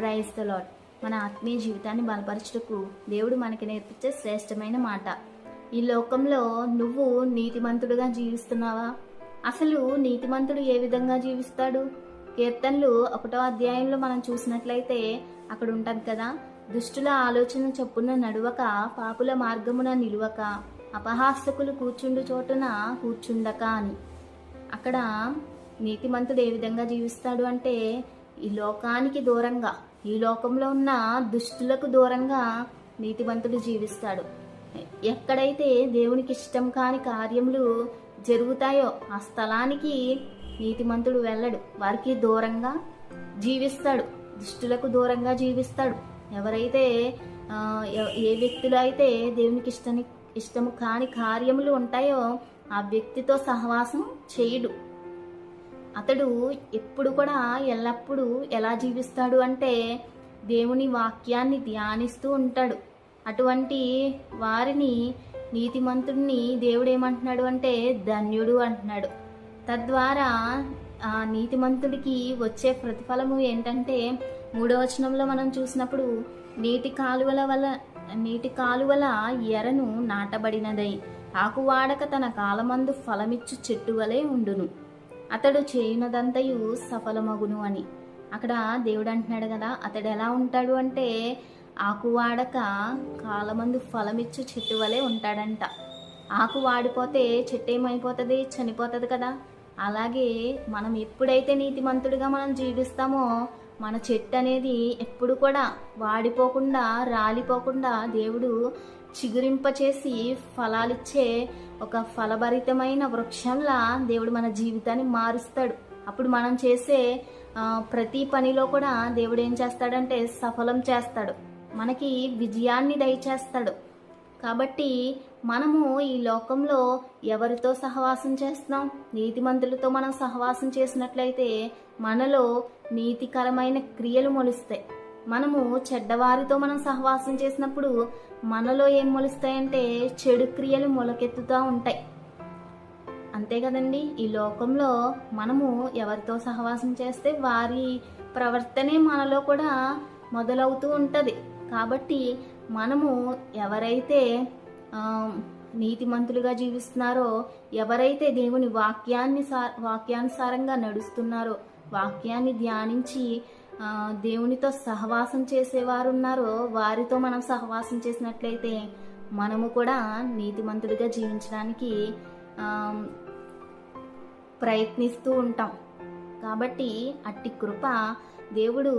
Praise the lord మన ఆత్మీయ జీవితాన్ని బలపరచుటకు దేవుడు మనకి నేర్పించే శ్రేష్టమైన మాట. ఈ లోకంలో నువ్వు నీతిమంతుడుగా జీవిస్తున్నావా? అసలు నీతిమంతుడు ఏ విధంగా జీవిస్తాడు? కీర్తనలు ఒకటో అధ్యాయంలో మనం చూసినట్లయితే అక్కడ ఉంటుంది కదా దుష్టుల ఆలోచన చొప్పున నడువక పాపుల మార్గమున నిలువక అపహాసకులు కూర్చుండు చోటున కూర్చుండక అని. అక్కడ నీతిమంతుడు ఏ విధంగా జీవిస్తాడు అంటే ఈ లోకానికి దూరంగా ఈ లోకంలో ఉన్న దుష్టులకు దూరంగా నీతివంతుడు జీవిస్తాడు. ఎక్కడైతే దేవునికి ఇష్టం కాని కార్యములు జరుగుతాయో ఆ స్థలానికి నీతిమంతుడు వెళ్ళడు. వారికి దూరంగా జీవిస్తాడు. దుష్టులకు దూరంగా జీవిస్తాడు. ఎవరైతే ఏ వ్యక్తులు అయితే దేవునికి ఇష్టని ఇష్టము కాని కార్యములు ఉంటాయో ఆ వ్యక్తితో సహవాసం చేయడు. అతడు ఎప్పుడు కూడా ఎల్లప్పుడూ ఎలా జీవిస్తాడు అంటే దేవుని వాక్యాన్ని ధ్యానిస్తూ ఉంటాడు. అటువంటి వారిని నీతిమంతుడిని దేవుడు ఏమంటున్నాడు అంటే ధన్యుడు అంటున్నాడు. తద్వారా ఆ నీతిమంతుడికి వచ్చే ప్రతిఫలము ఏంటంటే మూడో వచనంలో మనం చూసినప్పుడు నీటి కాలువల వల్ల నీటి కాలువల ఎరను నాటబడినదై ఆకువాడక తన కాలమందు ఫలమిచ్చు చెట్టు వలె ఉండును. అతడు చేయునదంతయు సఫలమగును అని. అక్కడ దేవుడు అంటున్నాడు కదా అతడు ఎలా ఉంటాడు అంటే ఆకు వాడక కాలమందు ఫలమిచ్చు చెట్టు వలె ఉంటాడంట. ఆకు వాడిపోతే చెట్టు ఏమైపోతుంది చనిపోతుంది కదా. అలాగే మనం ఎప్పుడైతే నీతిమంతుడిగా మనం జీవిస్తామో మన చెట్టు అనేది ఎప్పుడు కూడా వాడిపోకుండా రాలిపోకుండా దేవుడు చిగురింపచేసి ఫలాలిచ్చే ఒక ఫలభరితమైన వృక్షంలా దేవుడు మన జీవితాన్ని మారుస్తాడు. అప్పుడు మనం చేసే ప్రతి పనిలో కూడా దేవుడు ఏం చేస్తాడంటే సఫలం చేస్తాడు. మనకి విజయాన్ని దయచేస్తాడు. కాబట్టి మనము ఈ లోకంలో ఎవరితో సహవాసం చేస్తున్నాం? నీతిమంతులతో మనం సహవాసం చేసినట్లయితే మనలో నీతికరమైన క్రియలు మొలుస్తాయి. మనము చెడ్డవారితో మనం సహవాసం చేసినప్పుడు మనలో ఏం మొలుస్తాయంటే చెడు క్రియలు మొలకెత్తుతూ ఉంటాయి. అంతే కదండి? ఈ లోకంలో మనము ఎవరితో సహవాసం చేస్తే వారి ప్రవర్తనే మనలో కూడా మొదలవుతూ ఉంటుంది. కాబట్టి మనము ఎవరైతే నీతిమంతులుగా జీవిస్తున్నారో ఎవరైతే దేవుని వాక్యాన్ని సా వాక్యానుసారంగా నడుస్తున్నారో వాక్యాన్ని ధ్యానించి దేవునితో సహవాసం చేసేవారు ఉన్నారో వారితో మనం సహవాసం చేసినట్లయితే మనము కూడా నీతిమంతుడిగా జీవించడానికి ప్రయత్నిస్తూ ఉంటాం. కాబట్టి అట్టి కృప దేవుడు